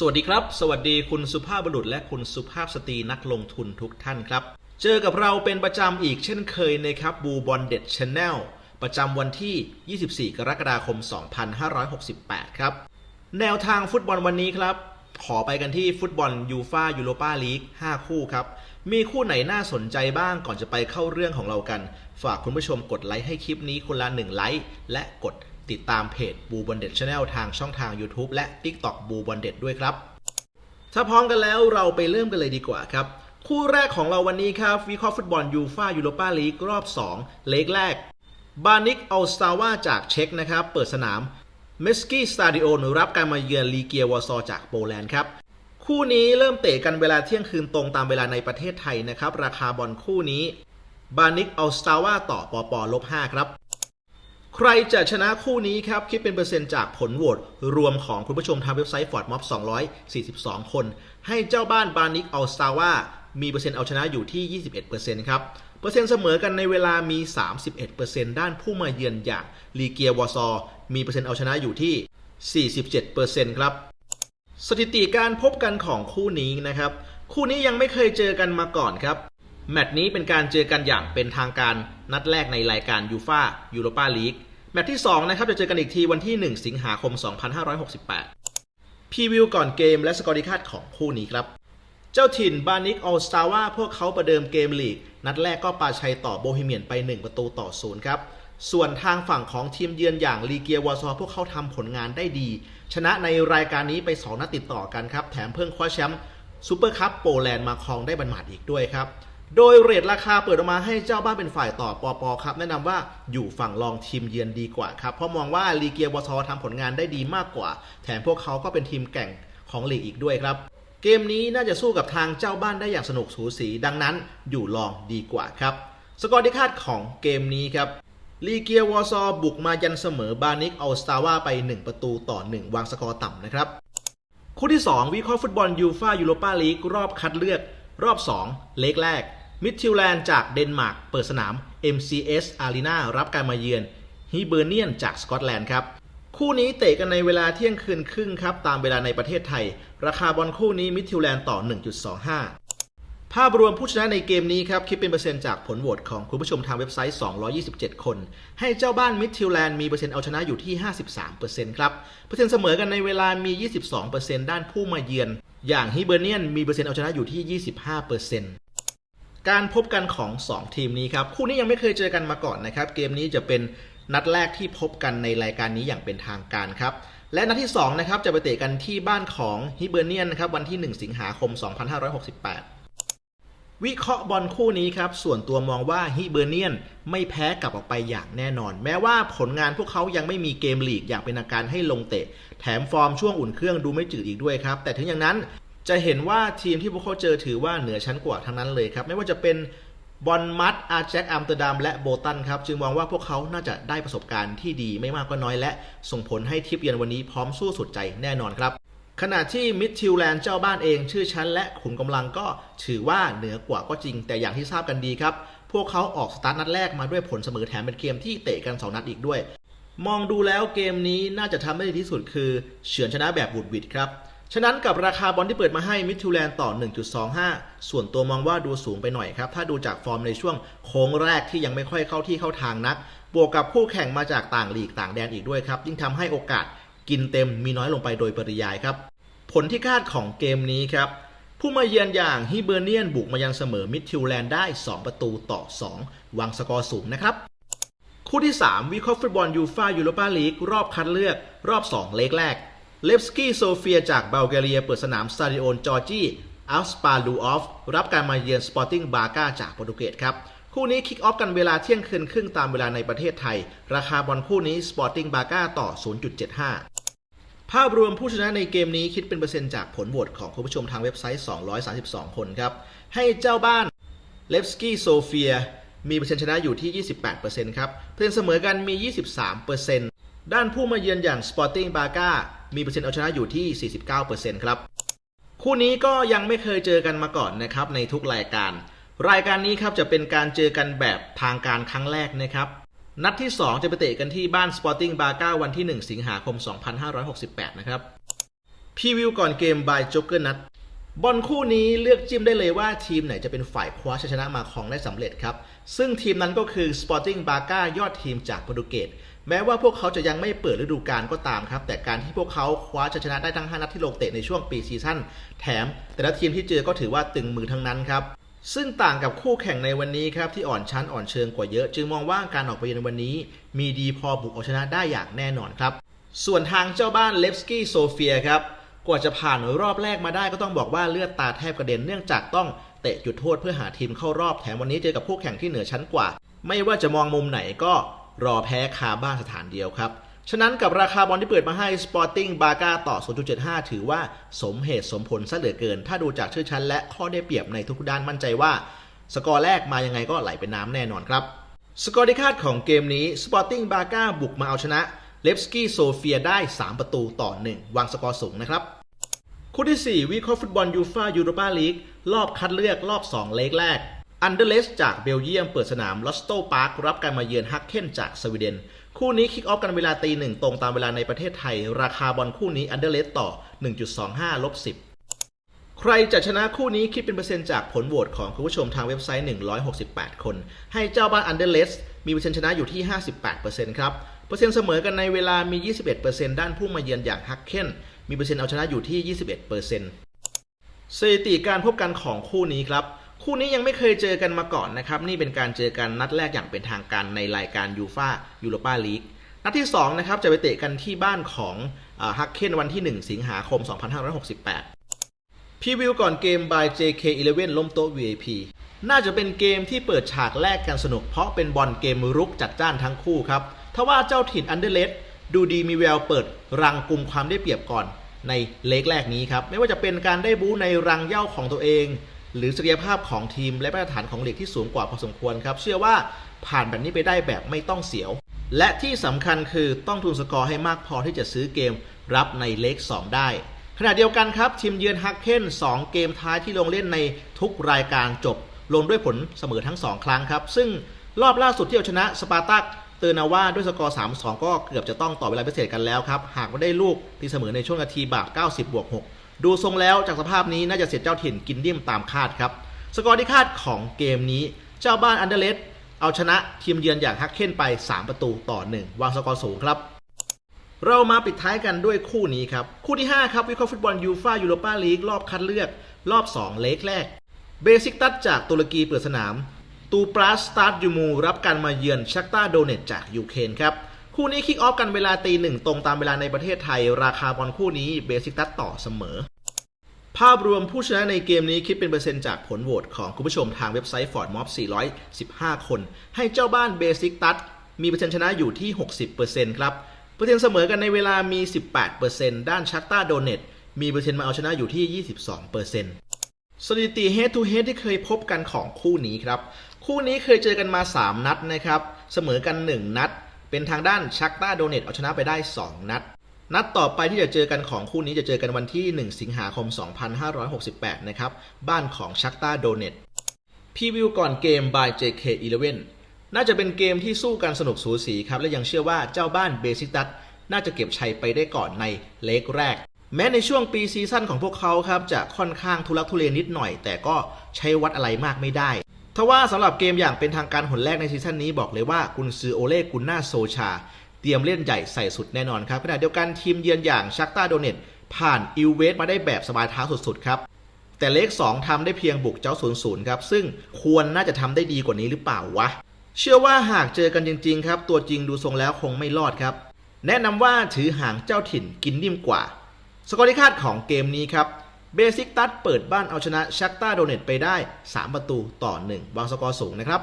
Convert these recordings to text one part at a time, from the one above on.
สวัสดีครับ สวัสดีคุณสุภาพบุรุษและคุณสุภาพสตรีนักลงทุนทุกท่านครับ เจอกับเราเป็นประจำอีกเช่นเคยนะครับบูบอลเด็ดช n แนลประจำวันที่ 24 กรกฎาคม 2568 ครับ แนวทางฟุตบอลวันนี้ครับ ขอไปกันที่ฟุตบอลยูฟายูโรปาลีก 5 คู่ครับ มีคู่ไหนน่าสนใจบ้างก่อนจะไปเข้าเรื่องของเรากัน ฝากคุณผู้ชมกดไลค์ให้คลิปนี้คนละ 1 ไลค์และกด ติดตามเพจบูบอลเด็ดช n แนลทางช่องทาง YouTube และ TikTok บูบอลเด็ดด้วยครับ ถ้าพร้อมกันแล้วเราไปเริ่มกันเลยดีกว่าครับ คู่แรกของเราวันนี้ครับวิเคราะห์ฟุตบอลยูฟ่ายูโรปาลีกรอบ 2 เลกแรก บานิกอัลสตาวาจากเช็กนะครับ เปิดสนามเมสกี้สตาดิโอนรับการมาเยือนลีเกียวอร์ซอจากโปแลนด์ครับคู่นี้เริ่มเตะกันเวลาเที่ยงคืนตรงตามเวลาในประเทศไทยนะครับ ราคาบอลคู่นี้ บานิกอัลสตาวาต่อปอปอลบ5ครับ ใครจะชนะคู่นี้ครับ คิดเป็นเปอร์เซ็นต์จากผลโหวตรวมของคุณผู้ชมทางเว็บไซต์ Ford Mob 242 คน ให้เจ้าบ้านบานิกอัลสตาว่ามีเปอร์เซ็นต์เอาชนะอยู่ที่ 21%ครับ เปอร์เซ็นต์เสมอกันในเวลามี 31%ด้านผู้มาเยือนอย่างลีเกียวอร์ซอ มีเปอร์เซ็นต์เอาชนะอยู่ที่ 47%ครับ สถิติการพบกันของคู่นี้นะครับ คู่นี้ยังไม่เคยเจอกันมาก่อนครับ แมตช์นี้เป็นการเจอกันอย่างเป็นทางการนัดแรกในรายการยูฟายูโรปาลีก แมตช์ที่ 2 นะครับ จะเจอกันอีกทีวันที่ 1 สิงหาคม 2568 พรีวิวก่อนเกมและสกอร์ดิคาดของคู่นี้ครับ เจ้าถิ่นบานิกออลสตาว่าพวกเขาประเดิมเกมลีก นัดแรกก็ปาชัยต่อโบฮีเมียนไป 1 ประตูต่อศูนย์ครับ ส่วนทางฝั่งของทีมเยือนอย่างลีเกียวอซอพวกเขาทำผลงานได้ดี ชนะในรายการนี้ไป 2 นัดติดต่อกันครับ แถมเพิ่งคว้าแชมป์ซูเปอร์คัพโปแลนด์มาครองได้บันหมาดอีกด้วยครับ โดยเรทราคาเปิดออกมาให้เจ้าบ้านเป็นฝ่ายต่อปอปอครับ แนะนำว่าอยู่ฝั่งรองทีมเยือนดีกว่าครับ เพราะมองว่าลีเกียวอร์ซอทำผลงานได้ดีมากกว่า แถมพวกเขาก็เป็นทีมแก่งของลีกอีกด้วยครับ เกมนี้น่าจะสู้กับทางเจ้าบ้านได้อย่างสนุกสูสีดังนั้นอยู่รองดีกว่าครับ สกอร์ที่คาดของเกมนี้ครับลีเกียวอร์ซอบุกมายันเสมอบานิกอัลสตาวาไป 1 ประตูต่อ 1 วางสกอร์ต่ำนะครับ คู่ที่ 2 วิเคราะห์ฟุตบอลยูฟายูโรปาลีกรอบคัดเลือก รอบ 2 เลกแรก มิดทิวแลนด์จากเดนมาร์กเปิดสนาม MCS Arena รับการมาเยือนฮิเบอร์เนียนจากสกอตแลนด์ครับ คู่นี้เตะกันในเวลาเที่ยงคืนครึ่งครับ ตามเวลาในประเทศไทย ราคาบอลคู่นี้มิดทิวแลนด์ต่อ 1.25 ภาพรวมผู้ชนะในเกมนี้ครับ คิดเป็นเปอร์เซ็นต์จากผลโหวตของคุณผู้ชมทางเว็บไซต์ 227 คน ให้เจ้าบ้านมิดทิวแลนด์มีเปอร์เซ็นต์เอาชนะอยู่ที่ 53%ครับ เปอร์เซ็นต์เสมอกันในเวลามี 22%ด้านผู้มาเยือน อย่างฮิเบอร์เนียนมีเปอร์เซ็นต์เอาชนะอยู่ที่ 25% การพบกันของ 2 ทีมนี้ครับคู่นี้ยังไม่เคยเจอกันมาก่อนนะครับ เกมนี้จะเป็นนัดแรกที่พบกันในรายการนี้อย่างเป็นทางการครับ และนัดที่2นะครับจะไปเตะกันที่บ้านของฮิเบอร์เนียนนะครับวันที่ 1 สิงหาคม 2568วิเคราะห์บอลคู่นี้ครับ ส่วนตัวมองว่าฮิเบอร์เนียนไม่แพ้กลับออกไปอย่างแน่นอน แม้ว่าผลงานพวกเขายังไม่มีเกมลีกอย่างเป็นทางการให้ลงเตะ แถมฟอร์มช่วงอุ่นเครื่องดูไม่จืดอีกด้วยครับ แต่ถึงอย่างนั้น จะเห็นว่าทีมที่พวกเขาเจอถือว่าเหนือชั้นกว่าทั้งนั้นเลยครับ ไม่ว่าจะเป็นบอลมัดอาร์แจ็คอัมสเตอร์ดัมและโบตันครับจึงมองว่าพวกเขาน่าจะได้ประสบการณ์ที่ดีไม่มากก็น้อยและ ส่งผลให้ทิปเยือนวันนี้พร้อมสู้สุดใจแน่นอนครับ ขณะที่มิดทิวแลนด์เจ้าบ้านเองชื่อชั้นและขุนกำลังก็ถือว่าเหนือกว่าก็จริง แต่อย่างที่ทราบกันดีครับ พวกเขาออกสตาร์ทนัดแรกมาด้วยผลเสมอแถมเป็นเกมที่เตะกัน 2 นัดอีกด้วย มองดูแล้วเกมนี้น่าจะทำได้ดีที่สุดคือเฉือนชนะแบบบุดวิดครับ ฉะนั้นกับราคาบอลที่เปิดมาให้มิดทิวแลนด์ต่อ 1.25 ส่วนตัวมองว่าดูสูงไปหน่อยครับ ถ้าดูจากฟอร์มในช่วงโค้งแรกที่ยังไม่ค่อยเข้าที่เข้าทางนัก บวกกับคู่แข่งมาจากต่างลีกต่างแดนอีกด้วยครับ ยิ่งทำให้โอกาสกินเต็มมีน้อยลงไปโดยปริยายครับ ผลที่คาดของเกมนี้ครับ ผู้มาเยือนอย่างฮิเบอร์เนียนบุกมายังเสมอมิดทิวแลนด์ได้ 2 ประตูต่อ 2 วางสกอร์สูงนะครับคู่ที่ 3 วิเคราะห์ฟุตบอลยูฟายูโรปาลีกรอบคัดเลือกรอบ 2 เลกแรก เลฟสกี้โซเฟียจากบัลแกเรียเปิดสนามสตาดิโอนจอร์จีอัลสปาลูออฟรับการมาเยือนสปอร์ติ้งบาก้าจากโปรตุเกสครับ คู่นี้คิกออฟกันเวลาเที่ยงคืนครึ่งตามเวลาในประเทศไทย ราคาบอลคู่นี้สปอร์ติ้งบาก้าต่อ 0.75 ภาพรวมผู้ชนะในเกมนี้คิดเป็นเปอร์เซ็นต์จากผลโหวตของคุณผู้ชมทางเว็บไซต์ 232 คนครับ ให้เจ้าบ้านเลฟสกี้โซเฟียมีเปอร์เซ็นต์ชนะอยู่ที่ 28%ครับเพื่อนเสมอกันมี 23% ด้านผู้มาเยือนอย่าง Sporting b a g a มีเปอร์เซ็นต์เอาชนะอยู่ที่ 49%ครับ คู่นี้ก็ยังไม่เคยเจอกันมาก่อนนะครับในทุกรายการ รายการนี้ครับจะเป็นการเจอกันแบบทางการครั้งแรกนะครับนัดที่ 2 จะไปเตะกันที่บ้าน Sporting b a g a วันที่ 1 สิงหาคม 2568 นะครับพรีวิวก่อนเกม by Joker Nut บอลคู่นี้เลือกจิ้มได้เลยว่าทีมไหนจะเป็นฝ่ายคว้าชัยชนะมาครองได้สำเร็จครับ ซึ่งทีมนั้นก็คือ Sporting b a g a ยอดทีมจากโปรตุเกส แม้ว่าพวกเขาจะยังไม่เปิดฤดูกาลก็ตามครับ แต่การที่พวกเขาคว้าชัยชนะได้ทั้ง 5 นัดที่ลงเตะในช่วงปีซีซั่นแถม แต่ละทีมที่เจอก็ถือว่าตึงมือทั้งนั้นครับซึ่งต่างกับคู่แข่งในวันนี้ครับที่อ่อนชั้นอ่อนเชิงกว่าเยอะ จึงมองว่าการออกไปเยือนในวันนี้ มีดีพอบุกเอาชนะได้อย่างแน่นอนครับ ส่วนทางเจ้าบ้านเลฟสกี้โซเฟียครับกว่าจะผ่านรอบแรกมาได้ก็ต้องบอกว่าเลือดตาแทบกระเด็นเนื่องจากต้องเตะจุดโทษเพื่อหาทีมเข้ารอบแถมวันนี้เจอกับคู่แข่งที่เหนือชั้นกว่า ไม่ว่าจะมองมุมไหนก็ รอแพ้คาบ้านสถานเดียวครับ ฉะนั้นกับราคาบอลที่เปิดมาให้ Sporting b a g a ต่อ 0.75 ถือว่าสมเหตุสมผลซะเหลือเกิน ถ้าดูจากชื่อชั้นและข้อได้เปรียบในทุกด้านมั่นใจว่า สกอร์แรกมายังไงก็ไหลเป็นน้ำแน่นอนครับ สกอร์ที่คาดของเกมนี้ Sporting b a g a บุกมาเอาชนะเลฟสกี้โซเฟียได้ 3 ประตูต่อ 1 วางสกอร์สูงนะครับคู่ที่ 4 วิเคราะห์ฟุตบอลยูฟายูโรปาลีกรอบคัดเลือกรอบ 2 เล็กแรก อันเดอร์เลสจากเบลเยียมเปิดสนามลอสโตพาร์ครับการมาเยือนฮักเคนจากสวีเดน คู่นี้คิกออฟกันเวลาตีหนึ่งตรงตามเวลาในประเทศไทย ราคาบอลคู่นี้อันเดอร์เลสต่อ 1.25ลบ10ใครจะชนะคู่นี้คิดเป็นเปอร์เซ็นต์จากผลโหวตของคุณผู้ชมทางเว็บไซต์ 168 คน ให้เจ้าบ้านอันเดอร์เลสมีเปอร์เซ็นต์ชนะอยู่ที่ 58%ครับ เปอร์เซ็นต์เสมอกันในเวลามี 21%ด้านผู้มาเยือนอย่างฮักเคนมีเปอร์เซ็นต์เอาชนะอยู่ที่ 21%สถิติการพบกันของคู่นี้ครับ คู่นี้ยังไม่เคยเจอกันมาก่อนนะครับ นี่เป็นการเจอกันนัดแรกอย่างเป็นทางการในรายการยูฟายูโรปาลีกนัดที่2นะครับจะไปเตะกันที่บ้านของฮักเคนวันที่ 1 สิงหาคม 2568พรีวิวก่อนเกม by JK11 ล้มโต๊ะ VIP น่าจะเป็นเกมที่เปิดฉากแรกกันสนุก เพราะเป็นบอลเกมรุกจัดจ้านทั้งคู่ครับทว่าเจ้าถิ่นอันเดอร์เลสดูดีมีแววเปิดรังกลุ่มความได้เปรียบก่อนในเลกแรกนี้ครับ ไม่ว่าจะเป็นการได้บู๊ในรังเย้าของตัวเอง หรือศักยภาพของทีมและมาตรฐานของลีกที่สูงกว่าพอสมควรครับ เชื่อว่าผ่านแบบนี้ไปได้แบบไม่ต้องเสียว และที่สำคัญคือต้องทุนสกอร์ให้มากพอที่จะซื้อเกมรับในเล็ก2ได้ขณะเดียวกันครับทีมเยือนฮักเคน2 เกมท้ายที่ลงเล่นในทุกรายการจบ ลงด้วยผลเสมอทั้ง 2 ครั้งครับ ซึ่งรอบล่าสุดที่เอาชนะสปาร์ตักเตอร์นาว่าด้วยสกอร์ 3-2 ก็เกือบจะต้องต่อเวลาพิเศษกันแล้วครับ หากไม่ได้ลูกตีเสมอในช่วงนาทีบาป90บวก6 ดูทรงแล้วจากสภาพนี้น่าจะเสร็จเจ้าถิ่นกินดิ่มตามคาดครับ สกอร์ที่คาดของเกมนี้ เจ้าบ้านอันเดอร์เลสเอาชนะทีมเยือนอย่างฮักเคนไป 3 ประตูต่อ 1 วางสกอร์สูงครับ เรามาปิดท้ายกันด้วยคู่นี้ครับ คู่ที่ 5 ครับ วิเคราะห์ฟุตบอลยูฟายูโรปาลีกรอบคัดเลือก รอบ 2 เลกแรก เบซิกตัสจากตุรกีเปิดสนาม ตูปราสตาร์ยูมูรับการมาเยือนชักตาโดเนตจากยูเครนครับ คู่นี้คิกออฟกันเวลาตีหนึ่งตรงตามเวลาในประเทศไทย ราคาบอลคู่นี้เบซิกตัสต่อเสมอ ภาพรวมผู้ชนะในเกมนี้คิดเป็นเปอร์เซ็นต์จากผลโหวตของคุณผู้ชมทางเว็บไซต์ Ford Mob 415 คน ให้เจ้าบ้านเบซิกตัสมีเปอร์เซ็นต์ชนะอยู่ที่ 60%ครับเปอร์เซ็นต์เสมอกันในเวลามี 18%ด้านชักตาโดเนตมีเปอร์เซ็นต์มาเอาชนะอยู่ที่ 22%สถิติ head to head ที่เคยพบกันของคู่นี้ครับ คู่นี้เคยเจอกันมา 3 นัดนะครับ เสมอกัน 1 นัด เป็นทางด้านชักตาโดเนตเอาชนะไปได้ 2 นัด นัดต่อไปที่จะเจอกันของคู่นี้จะเจอกันวันที่ 1 สิงหาคม 2568 นะครับ บ้านของชักตาโดเนตพรีวิวก่อนเกม by JK11 น่าจะเป็นเกมที่สู้กันสนุกสูสีครับ และยังเชื่อว่าเจ้าบ้านเบซิตัสน่าจะเก็บชัยไปได้ก่อนในเลกแรก แม้ในช่วงปีซีซั่นของพวกเขาครับจะค่อนข้างทุลักทุเลนิดหน่อย แต่ก็ใช้วัดอะไรมากไม่ได้ ทว่าสำหรับเกมอย่างเป็นทางการหนแรกในซีซั่นนี้บอกเลยว่ากุนซือโอเล่กุนนาโซชา เตรียมเล่นใหญ่ใส่สุดแน่นอนครับขณะเดียวกันทีมเยือนอย่างชักตาโดเนตผ่านอิลเวสมาได้แบบสบายเท้าสุดๆครับแต่เลข 2ทำได้เพียงบุกเจ้า 0-0 ครับ ซึ่งควรน่าจะทำได้ดีกว่านี้หรือเปล่าวะ เชื่อว่าหากเจอกันจริง ๆ ครับ ตัวจริงดูทรงแล้วคงไม่รอดครับ แนะนำว่าถือหางเจ้าถิ่นกินนิ่มกว่า สกอร์ที่คาดของเกมนี้ครับ เบซิกตัสเปิดบ้านเอาชนะชักตาโดเนตไปได้ 3 ประตูต่อ 1 วางสกอร์สูงนะครับ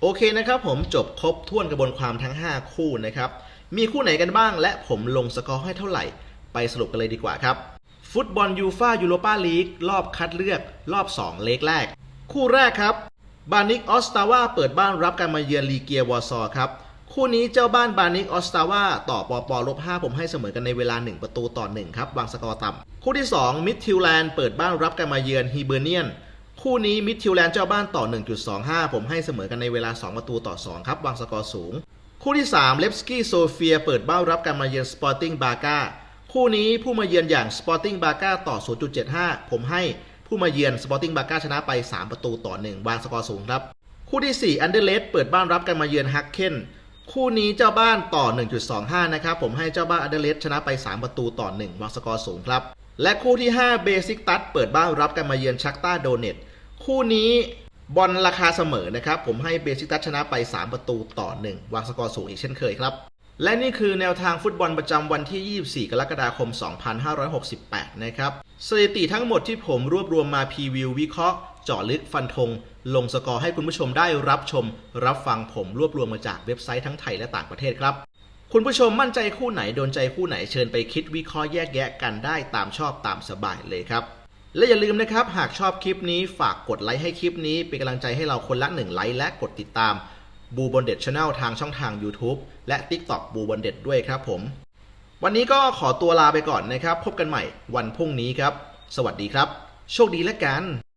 โอเคนะครับผมจบครบถ้วนกระบวนความทั้ง 5 คู่นะครับ มีคู่ไหนกันบ้างและผมลงสกอร์ให้เท่าไหร่ ไปสรุปกันเลยดีกว่าครับ ฟุตบอลยูฟายูโรปาลีกรอบคัดเลือกรอบ 2 เลกแรก คู่แรกครับบานิกออสตาวาเปิดบ้านรับการมาเยือนลีเกียวอร์ซอครับ คู่นี้เจ้าบ้านบานิกออสตาวาต่อปอปอลบ5ผมให้เสมอกันในเวลา 1 ประตูต่อ 1 ครับ วางสกอร์ต่ำ คู่ที่ 2 มิดทิวแลนด์เปิดบ้านรับการมาเยือนฮีเบอร์เนียน คู่นี้มิดทิวแลนด์เจ้าบ้านต่อ 1.25 ผมให้เสมอกันในเวลา 2 ประตูต่อ 2 ครับ วางสกอร์สูง คู่ที่ 3 เลฟสกี้โซเฟียเปิดบ้านรับการมาเยือนสปอร์ติ้งบาก้าคู่นี้ผู้มาเยือนอย่าง Sporting b a g a ต่อ 0.75 ผมให้ผู้มาเยือน Sporting b a g a ชนะไป 3 ประตูต่อ 1 วางสกอร์สูงครับ คู่ที่4 Underlet เปิดบ้านรับกันมาเยือนฮักเคน คู่นี้เจ้าบ้านต่อ 1.25 นะครับ ผมให้เจ้าบ้าน Underlet ชนะไป 3 ประตูต่อ 1วางสกอร์สูงครับ และคู่ที่5 Basic t u d เปิดบ้านรับกันมาเยือนชักต้าโดเนตคู่นี้บอลราคาเสมอนะครับ ผมให้เบสิกตัชชนะไป 3 ประตูต่อ 1วางสกอร์สูงอีกเช่นเคยครับ และนี่คือแนวทางฟุตบอลประจำวันที่ 24 กรกฎาคม 2568 นะครับสถิติทั้งหมดที่ผมรวบรวมมาพรีวิววิเคราะห์ เจาะลึกฟันธง ลงสกอร์ให้คุณผู้ชมได้รับชม รับฟังผมรวบรวมมาจากเว็บไซต์ทั้งไทยและต่างประเทศครับ คุณผู้ชมมั่นใจคู่ไหนโดนใจคู่ไหนเชิญไปคิดวิเคราะห์แยกแยะกันได้ตามชอบตามสบายเลยครับและอย่าลืมนะครับ หากชอบคลิปนี้ฝากกดไลค์ให้คลิปนี้ เป็นกำลังใจให้เราคนละหนึ่งไลค์และกดติดตามบูบนเด็ดช n แนลทางช่องทาง YouTube และ TikTok บูบนเด็ดด้วยครับผม วันนี้ก็ขอตัวลาไปก่อนนะครับ พบกันใหม่วันพรุ่งนี้ครับ สวัสดีครับ โชคดีและกัน